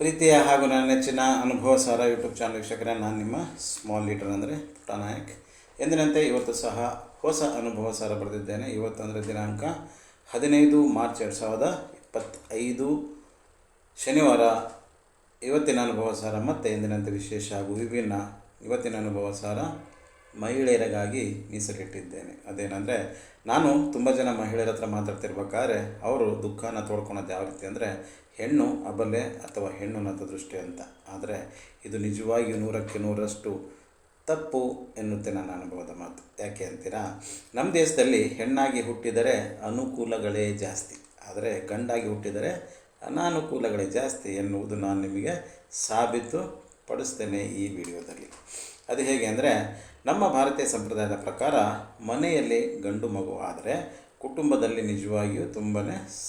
ಪ್ರೀತಿಯ ಹಾಗೂ ನನ್ನ ನೆಚ್ಚಿನ ಅನುಭವ ಸಾರ ಯೂಟ್ಯೂಬ್ ಚಾನಲ್ ವೀಕ್ಷಕರೇ, ನಾನು ನಿಮ್ಮ ಸ್ಮಾಲ್ ಲೀಡರ್ ಅಂದರೆ ಪುಟ್ಟ ನಾಯಕ್. ಎಂದಿನಂತೆ ಇವತ್ತು ಸಹ ಹೊಸ ಅನುಭವ ಸಾರ ಬರೆದಿದ್ದೇನೆ. ಇವತ್ತು ಅಂದರೆ ದಿನಾಂಕ ಹದಿನೈದು ಮಾರ್ಚ್ ಎರಡು ಸಾವಿರದ ಇಪ್ಪತ್ತೈದು. ಶನಿವಾರ ಇವತ್ತಿನ ಅನುಭವ ಸಾರ, ಮತ್ತು ಎಂದಿನಂತೆ ವಿಶೇಷ ಹಾಗೂ ವಿಭಿನ್ನ ಇವತ್ತಿನ ಅನುಭವ ಸಾರ. ಮಹಿಳೆಯರಿಗಾಗಿ ಮೀಸಲಿಟ್ಟಿದ್ದೇನೆ. ಅದೇನೆಂದರೆ, ನಾನು ತುಂಬ ಜನ ಮಹಿಳೆಯರ ಹತ್ರ ಮಾತಾಡ್ತಿರ್ಬೇಕಾದ್ರೆ, ಅವರು ದುಃಖನ ತೋಡ್ಕೊಳೋದು ಯಾವ ರೀತಿ ಅಂದರೆ, ಹೆಣ್ಣು ಅಬಲೆ ಅಥವಾ ಹೆಣ್ಣು ನದ ದೃಷ್ಟಿ ಅಂತ. ಆದರೆ, ಇದು ನಿಜವಾಗಿಯೂ ನೂರಕ್ಕೆ ನೂರಷ್ಟು ತಪ್ಪು ಎನ್ನುತ್ತೆ ನನ್ನ ಅನುಭವದ ಮಾತು. ಯಾಕೆ ಅಂತೀರಾ ನಮ್ಮ ದೇಶದಲ್ಲಿ ಹೆಣ್ಣಾಗಿ ಹುಟ್ಟಿದರೆ ಅನುಕೂಲಗಳೇ ಜಾಸ್ತಿ. ಆದರೆ, ಗಂಡಾಗಿ ಹುಟ್ಟಿದರೆ ಅನಾನುಕೂಲಗಳೇ ಜಾಸ್ತಿ ಎನ್ನುವುದು ನಾನು ನಿಮಗೆ ಸಾಬೀತು ಪಡಿಸ್ತೇನೆ ಈ ವಿಡಿಯೋದಲ್ಲಿ. ಅದು ಹೇಗೆ ಅಂದರೆ ನಮ್ಮ ಭಾರತೀಯ ಸಂಪ್ರದಾಯದ ಪ್ರಕಾರ ಮನೆಯಲ್ಲಿ ಗಂಡು ಮಗು ಆದರೆ ಕುಟುಂಬದಲ್ಲಿ ನಿಜವಾಗಿಯೂ ತುಂಬಾ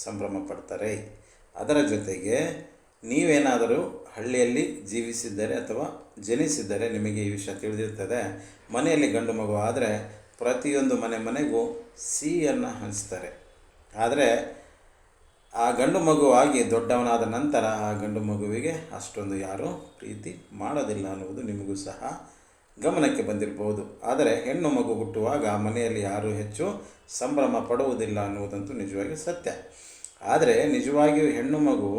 ಸಂಭ್ರಮ ಪಡ್ತಾರೆ. ಅದರ ಜೊತೆಗೆ ನೀವೇನಾದರೂ ಹಳ್ಳಿಯಲ್ಲಿ ಜೀವಿಸಿದ್ದರೆ ಅಥವಾ ಜನಿಸಿದ್ದರೆ ನಿಮಗೆ ಈ ವಿಷಯ ತಿಳಿದಿರ್ತದೆ. ಮನೆಯಲ್ಲಿ ಗಂಡು ಮಗು ಆದರೆ ಪ್ರತಿಯೊಂದು ಮನೆ ಮನೆಗೂ ಸಿಹಿಯನ್ನು ಹಂಚ್ತಾರೆ. ಆದರೆ ಆ ಗಂಡು ಮಗುವಾಗಿ ದೊಡ್ಡವನಾದ ನಂತರ ಆ ಗಂಡು ಮಗುವಿಗೆ ಅಷ್ಟೊಂದು ಯಾರೂ ಪ್ರೀತಿ ಮಾಡೋದಿಲ್ಲ ಅನ್ನುವುದು ನಿಮಗೂ ಸಹ ಗಮನಕ್ಕೆ ಬಂದಿರಬಹುದು. ಆದರೆ ಹೆಣ್ಣು ಮಗು ಹುಟ್ಟುವಾಗ ಮನೆಯಲ್ಲಿ ಯಾರೂ ಹೆಚ್ಚು ಸಂಭ್ರಮ ಪಡುವುದಿಲ್ಲ ಅನ್ನುವುದಂತೂ ನಿಜವಾಗಿ ಸತ್ಯ. ಆದರೆ ನಿಜವಾಗಿಯೂ ಹೆಣ್ಣು ಮಗು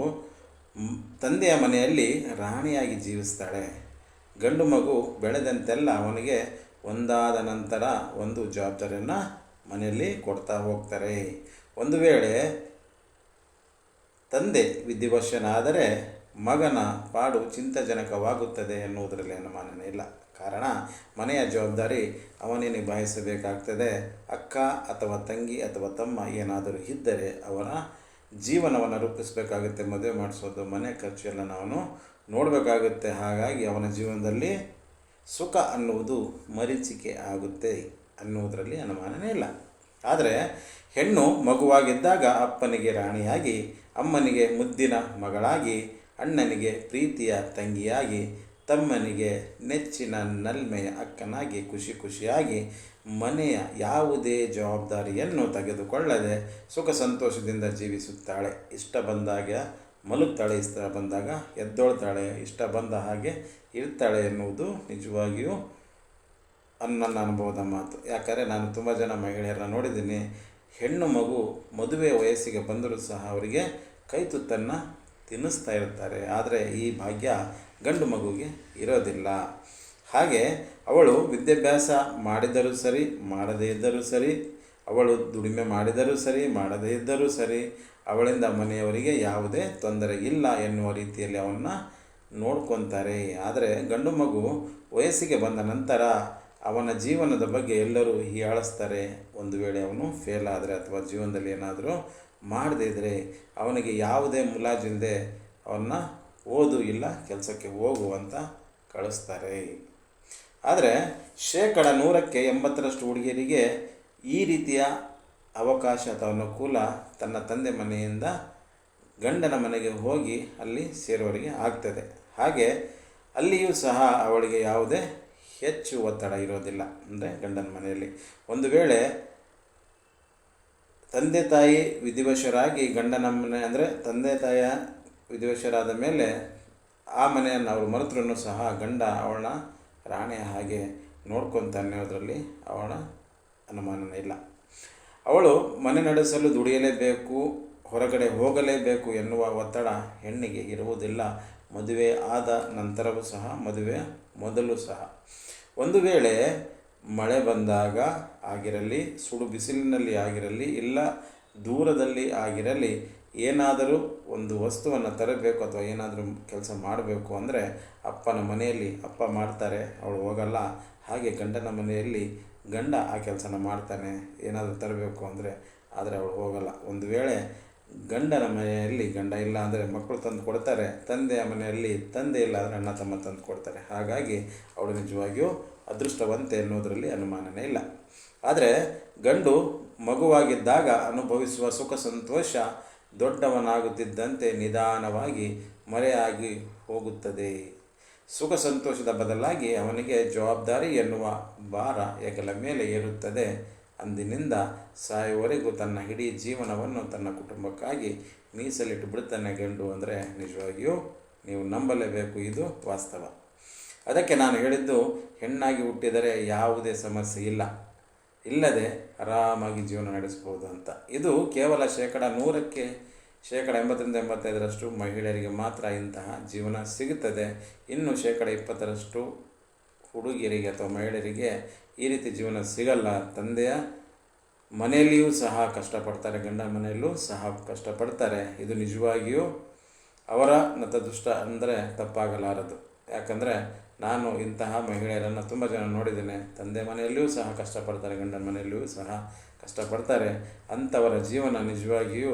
ತಂದೆಯ ಮನೆಯಲ್ಲಿ ರಾಣಿಯಾಗಿ ಜೀವಿಸ್ತಾಳೆ. ಗಂಡು ಮಗು ಬೆಳೆದಂತೆಲ್ಲ ಅವನಿಗೆ ಒಂದಾದ ನಂತರ ಒಂದು ಜವಾಬ್ದಾರಿಯನ್ನು ಮನೆಯಲ್ಲಿ ಕೊಡ್ತಾ ಹೋಗ್ತಾರೆ. ಒಂದು ವೇಳೆ ತಂದೆ ವಿಧಿವಶನಾದರೆ ಮಗನ ಪಾಡು ಚಿಂತಾಜನಕವಾಗುತ್ತದೆ ಎನ್ನುವುದರಲ್ಲಿ ಅನುಮಾನನೇ ಇಲ್ಲ. ಕಾರಣ, ಮನೆಯ ಜವಾಬ್ದಾರಿ ಅವನೇ ನಿಭಾಯಿಸಬೇಕಾಗ್ತದೆ. ಅಕ್ಕ ಅಥವಾ ತಂಗಿ ಅಥವಾ ತಮ್ಮ ಏನಾದರೂ ಇದ್ದರೆ ಅವರ ಜೀವನವನ್ನು ರೂಪಿಸಬೇಕಾಗುತ್ತೆ, ಮದುವೆ ಮಾಡಿಸೋದು, ಮನೆ ಖರ್ಚೆಲ್ಲ ನಾವು ನೋಡಬೇಕಾಗುತ್ತೆ. ಹಾಗಾಗಿ ಅವನ ಜೀವನದಲ್ಲಿ ಸುಖ ಅನ್ನುವುದು ಮರೀಚಿಕೆ ಆಗುತ್ತೆ ಅನ್ನುವುದರಲ್ಲಿ ಅನುಮಾನನೇ ಇಲ್ಲ. ಆದರೆ, ಹೆಣ್ಣು ಮಗುವಾಗಿದ್ದಾಗ ಅಪ್ಪನಿಗೆ ರಾಣಿಯಾಗಿ, ಅಮ್ಮನಿಗೆ ಮುದ್ದಿನ ಮಗಳಾಗಿ ಅಣ್ಣನಿಗೆ ಪ್ರೀತಿಯ ತಂಗಿಯಾಗಿ, ತಮ್ಮನಿಗೆ ನೆಚ್ಚಿನ ನಲ್ಮೆಯ ಅಕ್ಕನಾಗಿ ಖುಷಿ ಖುಷಿಯಾಗಿ ಮನೆಯ ಯಾವುದೇ ಜವಾಬ್ದಾರಿಯನ್ನು ತೆಗೆದುಕೊಳ್ಳದೆ ಸುಖ ಸಂತೋಷದಿಂದ ಜೀವಿಸುತ್ತಾಳೆ. ಇಷ್ಟ ಬಂದಾಗ ಮಲಗ್ತಾಳೆ, ಇಷ್ಟ ಬಂದಾಗ ಎದ್ದೊಳ್ತಾಳೆ, ಇಷ್ಟ ಬಂದ ಹಾಗೆ ಇರ್ತಾಳೆ ಎನ್ನುವುದು ನಿಜವಾಗಿಯೂ ನನ್ನ ಅನುಭವದ ಮಾತು. ಯಾಕಂದರೆ ನಾನು ತುಂಬ ಜನ ಮಹಿಳೆಯರನ್ನ ನೋಡಿದ್ದೀನಿ. ಹೆಣ್ಣು ಮಗು ಮದುವೆ ವಯಸ್ಸಿಗೆ ಬಂದರೂ ಸಹ ಅವರಿಗೆ ಕೈ ತುತ್ತನ್ನು ತಿನ್ನಿಸ್ತಾ ಇರ್ತಾರೆ. ಆದರೆ ಈ ಭಾಗ್ಯ ಗಂಡು ಮಗುವಿಗೆ ಇರೋದಿಲ್ಲ. ಹಾಗೆ ಅವಳು ವಿದ್ಯಾಭ್ಯಾಸ ಮಾಡಿದರೂ ಸರಿ, ಮಾಡದೇ ಇದ್ದರೂ ಸರಿ, ಅವಳು ದುಡಿಮೆ ಮಾಡಿದರೂ ಸರಿ, ಮಾಡದೇ ಇದ್ದರೂ ಸರಿ, ಅವಳಿಂದ ಮನೆಯವರಿಗೆ ಯಾವುದೇ ತೊಂದರೆ ಇಲ್ಲ ಎನ್ನುವ ರೀತಿಯಲ್ಲಿ ಅವನ್ನ ನೋಡ್ಕೊತಾರೆ. ಆದರೆ ಗಂಡು ಮಗು ವಯಸ್ಸಿಗೆ ಬಂದ ನಂತರ ಅವನ ಜೀವನದ ಬಗ್ಗೆ ಎಲ್ಲರೂ ಹೀಯಾಳಿಸ್ತಾರೆ. ಒಂದು ವೇಳೆ ಅವನು ಫೇಲ್ ಆದರೆ ಅಥವಾ ಜೀವನದಲ್ಲಿ ಏನಾದರೂ ಮಾಡದೇ ಇದ್ದರೆ ಅವನಿಗೆ ಯಾವುದೇ ಮುಲಾಜಿಲ್ಲದೆ ಅವನ್ನ ಓದು ಇಲ್ಲ, ಕೆಲಸಕ್ಕೆ ಹೋಗು ಅಂತ ಕಳಿಸ್ತಾರೆ. ಆದರೆ ಶೇಕಡ ನೂರಕ್ಕೆ ಎಂಬತ್ತರಷ್ಟು ಹುಡುಗಿಯರಿಗೆ ಈ ರೀತಿಯ ಅವಕಾಶ ಅಥವಾ ಅನುಕೂಲ ತನ್ನ ತಂದೆ ಮನೆಯಿಂದ ಗಂಡನ ಮನೆಗೆ ಹೋಗಿ ಅಲ್ಲಿ ಸೇರೋರಿಗೆ ಆಗ್ತದೆ. ಹಾಗೆ ಅಲ್ಲಿಯೂ ಸಹ ಅವಳಿಗೆ ಯಾವುದೇ ಹೆಚ್ಚು ಒತ್ತಡ ಇರೋದಿಲ್ಲ ಅಂದರೆ ಗಂಡನ ಮನೆಯಲ್ಲಿ. ಒಂದು ವೇಳೆ ತಂದೆ ತಾಯಿ ವಿಧಿವಶರಾಗಿ ಗಂಡನ ಮನೆ ಅಂದರೆ ತಂದೆ ತಾಯಿಯ ವಿಧಿವಶರಾದ ಮೇಲೆ ಆ ಮನೆಯನ್ನು ಅವರು ಮರೆತರೂ ಸಹ ಗಂಡ ಅವಳನ್ನ ರಾಣಿ ಹಾಗೆ ನೋಡ್ಕೊತಾನೆ ಅದರಲ್ಲಿ ಅವಳ ಅನುಮಾನನೇ ಇಲ್ಲ. ಅವಳು ಮನೆ ನಡೆಸಲು ದುಡಿಯಲೇಬೇಕು ಹೊರಗಡೆ ಹೋಗಲೇಬೇಕು ಎನ್ನುವ ಒತ್ತಡ ಹೆಣ್ಣಿಗೆ ಇರುವುದಿಲ್ಲ. ಮದುವೆ ಆದ ನಂತರವೂ ಸಹ, ಮದುವೆ ಮೊದಲು ಸಹ. ಒಂದು ವೇಳೆ ಮಳೆ ಬಂದಾಗ ಆಗಿರಲಿ, ಸುಡು ಬಿಸಿಲಿನಲ್ಲಿ ಆಗಿರಲಿ, ಇಲ್ಲ ದೂರದಲ್ಲಿ ಆಗಿರಲಿ, ಏನಾದರೂ ಒಂದು ವಸ್ತುವನ್ನು ತರಬೇಕು ಅಥವಾ ಏನಾದರೂ ಕೆಲಸ ಮಾಡಬೇಕು ಅಂದರೆ ಅಪ್ಪನ ಮನೆಯಲ್ಲಿ ಅಪ್ಪ ಮಾಡ್ತಾರೆ, ಅವಳು ಹೋಗಲ್ಲ. ಹಾಗೆ ಗಂಡನ ಮನೆಯಲ್ಲಿ ಗಂಡ ಆ ಕೆಲಸನ ಮಾಡ್ತಾನೆ, ಏನಾದರೂ ತರಬೇಕು ಅಂದರೆ ಆದರೆ ಅವಳು ಹೋಗಲ್ಲ. ಒಂದು ವೇಳೆ ಗಂಡನ ಮನೆಯಲ್ಲಿ ಗಂಡ ಇಲ್ಲ ಅಂದರೆ ಮಕ್ಕಳು ತಂದು ಕೊಡ್ತಾರೆ, ತಂದೆಯ ಮನೆಯಲ್ಲಿ ತಂದೆ ಇಲ್ಲ ಅಂದರೆ ಅಣ್ಣ ತಮ್ಮ ತಂದು ಕೊಡ್ತಾರೆ. ಹಾಗಾಗಿ ಅವಳು ನಿಜವಾಗಿಯೂ ಅದೃಷ್ಟವಂತೆ ಎನ್ನುವುದರಲ್ಲಿ ಅನುಮಾನನೇ ಇಲ್ಲ. ಆದರೆ ಗಂಡು ಮಗುವಾಗಿದ್ದಾಗ ಅನುಭವಿಸುವ ಸುಖ ಸಂತೋಷ ದೊಡ್ಡವನಾಗುತ್ತಿದ್ದಂತೆ ನಿಧಾನವಾಗಿ ಮರೆಯಾಗಿ ಹೋಗುತ್ತದೆ. ಸುಖ ಸಂತೋಷದ ಬದಲಾಗಿ ಅವನಿಗೆ ಜವಾಬ್ದಾರಿ ಎನ್ನುವ ಭಾರ ಹೆಗಲ ಮೇಲೆ ಏರುತ್ತದೆ. ಅಂದಿನಿಂದ ಸಾಯುವವರೆಗೂ ತನ್ನ ಇಡೀ ಜೀವನವನ್ನು ತನ್ನ ಕುಟುಂಬಕ್ಕಾಗಿ ಮೀಸಲಿಟ್ಟು ಬಿಡ್ತಾನೆ ಗಂಡು ಅಂದರೆ ನಿಜವಾಗಿಯೂ ನೀವು ನಂಬಲೇಬೇಕು, ಇದು ವಾಸ್ತವ. ಅದಕ್ಕೆ ನಾನು ಹೇಳಿದ್ದು, ಹೆಣ್ಣಾಗಿ ಹುಟ್ಟಿದರೆ ಯಾವುದೇ ಸಮಸ್ಯೆ ಇಲ್ಲ. ಇಲ್ಲದೆ ಆರಾಮಾಗಿ ಜೀವನ ನಡೆಸ್ಬೋದು ಅಂತ. ಇದು ಕೇವಲ ಶೇಕಡ ನೂರಕ್ಕೆ ಶೇಕಡ ಎಂಬತ್ತರಿಂದ ಎಂಬತ್ತೈದರಷ್ಟು ಮಹಿಳೆಯರಿಗೆ ಮಾತ್ರ ಇಂತಹ ಜೀವನ ಸಿಗುತ್ತದೆ. ಇನ್ನು ಶೇಕಡ ಇಪ್ಪತ್ತರಷ್ಟು ಹುಡುಗಿಯರಿಗೆ ಅಥವಾ ಮಹಿಳೆಯರಿಗೆ ಈ ರೀತಿ ಜೀವನ ಸಿಗಲ್ಲ. ತಂದೆಯ ಮನೆಯಲ್ಲಿಯೂ ಸಹ ಕಷ್ಟಪಡ್ತಾರೆ ಗಂಡನ ಮನೆಯಲ್ಲೂ ಸಹ ಕಷ್ಟಪಡ್ತಾರೆ. ಇದು ನಿಜವಾಗಿಯೂ ಅವರ ನತದುಷ್ಟ ಅಂದರೆ ತಪ್ಪಾಗಲಾರದು. ಯಾಕಂದರೆ ನಾನು ಇಂತಹ ಮಹಿಳೆಯರನ್ನು ತುಂಬ ಜನ ನೋಡಿದ್ದೇನೆ. ತಂದೆ ಮನೆಯಲ್ಲಿಯೂ ಸಹ ಕಷ್ಟಪಡ್ತಾರೆ ಗಂಡನ ಮನೆಯಲ್ಲಿಯೂ ಸಹ ಕಷ್ಟಪಡ್ತಾರೆ. ಅಂಥವರ ಜೀವನ ನಿಜವಾಗಿಯೂ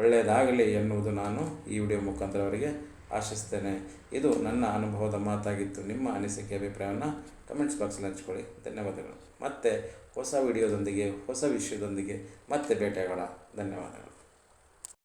ಒಳ್ಳೆಯದಾಗಲಿ ಎನ್ನುವುದು ನಾನು ಈ ವಿಡಿಯೋ ಮುಖಾಂತರ ಅವರಿಗೆ ಆಶಿಸ್ತೇನೆ. ಇದು ನನ್ನ ಅನುಭವದ ಮಾತಾಗಿತ್ತು. ನಿಮ್ಮ ಅನಿಸಿಕೆ, ಅಭಿಪ್ರಾಯವನ್ನು ಕಮೆಂಟ್ಸ್ ಬಾಕ್ಸಲ್ಲಿ ಹಂಚ್ಕೊಳ್ಳಿ. ಧನ್ಯವಾದಗಳು. ಮತ್ತೆ ಹೊಸ ವಿಡಿಯೋದೊಂದಿಗೆ ಹೊಸ ವಿಷಯದೊಂದಿಗೆ ಮತ್ತೆ ಭೇಟಿಯಾಗೋಣ. ಧನ್ಯವಾದಗಳು.